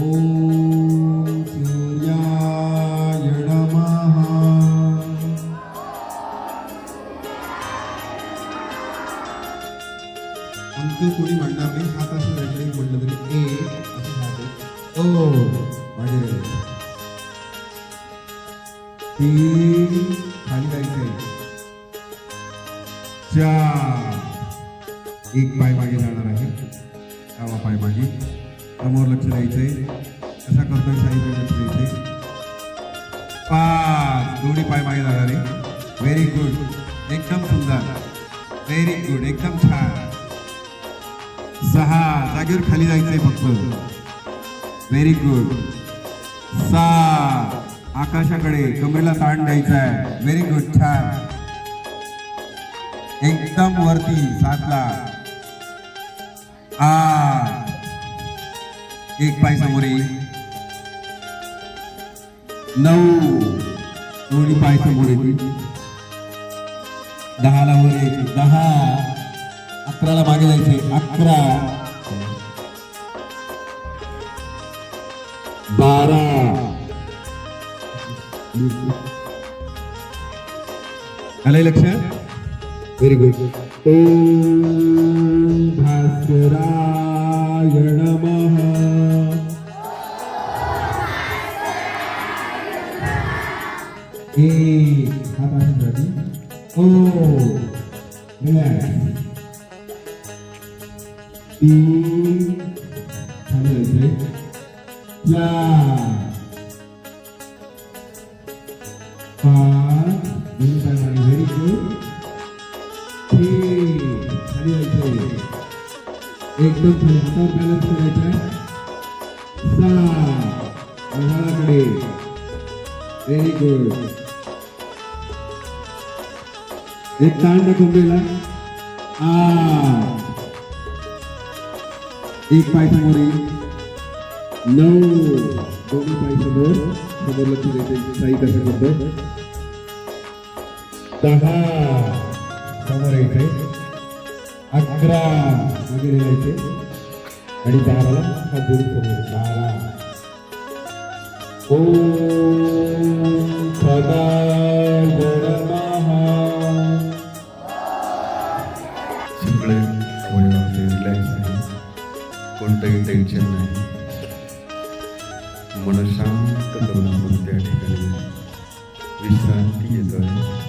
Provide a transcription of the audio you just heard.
ॐ सूर्याय नमः अंक कोणी म्हणणार नाही हात असं वेगळे म्हणलं तरी ए असं हात आहे. ओ म्हणजे तीन खाली जायचंय चार. एक पाय मागे जाणार आहे. डावा पाय मागे. समोर लक्ष द्यायचंय. कसा करतोय साईकडे लक्ष द्यायचंय. पाच. दोन्ही पाय मागे जाणार आहे. व्हेरी गुड एकदम सुंदर. व्हेरी गुड एकदम छान. सहा. जागेवर खाली जायचंय फक्त. व्हेरी गुड सात. आकाशाकडे कमरेला ताण द्यायचा आहे. व्हेरी गुड छान. एकदम वरती सातला. आ. एक पाय समोर येईल. नऊ. दोन्ही पाय समोर येतील. दहाला वर यायचे. दहा. अकराला मागे जायचे. अकरा. बारा. आलंय लक्ष? व्हेरी गुड ओ भास्कराय नमः. ए हात ओ रिलॅक्स तीन खाली जायचंय चार पाच दोन पाय व्हेरी गुड तीन खाली जायचंय एकदम खाली हातावर बॅलन्स करायचा आहे. सहा आभाळाकडे व्हेरी गुड एक तांड कमरेला आठ एक पाय समोर येईल नऊ दोन्ही पाय समोर समोर लक्ष द्यायचं नाही कसं करतो दहा समोर यायचे अकरा वगैरे यायचे आणि बाराला हा जोडून समोर बारा ओ सदाय सगळे अवयव रिलॅक्स आहे. कोणतंही टेन्शन नाही. मन शांत करून आपण त्या ठिकाणी विश्रांती घेतोय